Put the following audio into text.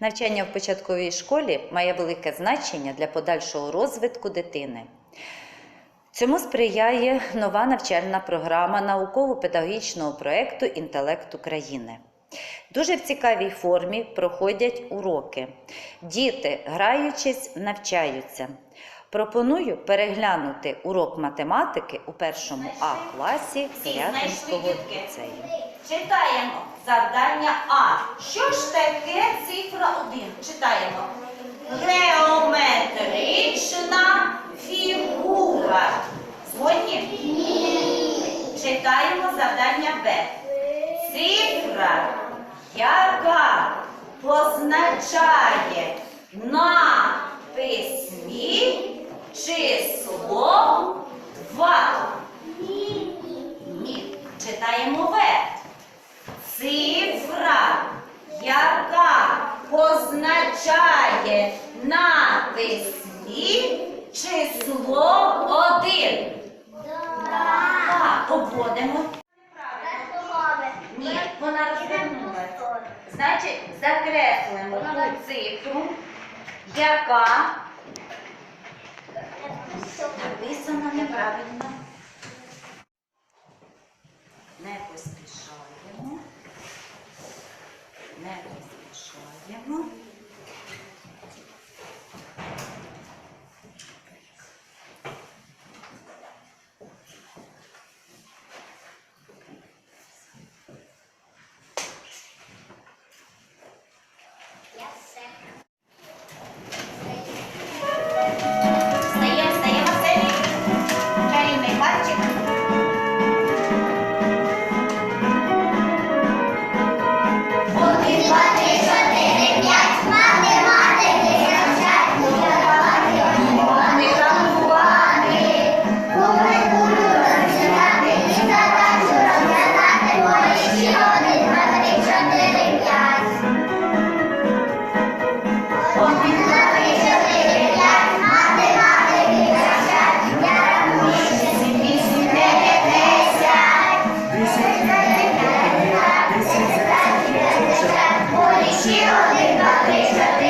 Навчання в початковій школі має велике значення для подальшого розвитку дитини. Цьому сприяє нова навчальна програма науково-педагогічного проєкту Інтелект України. Дуже в цікавій формі проходять уроки. Діти, граючись, навчаються. Пропоную переглянути урок математики у першому А класі Пирятинського ліцею. Читаємо завдання А. Що ж таке цифра 1? Читаємо. Геометрична фігура. Згодні? Читаємо завдання Б. Цифра, яка позначає на письмі число 2. Ні. Читаємо В. Цифра, яка позначає на письмі число 1. Так, обводимо. Значить, закреслимо ту цифру, яка написана неправильно. Не поспішаємо. Не поспішаємо. cabeça.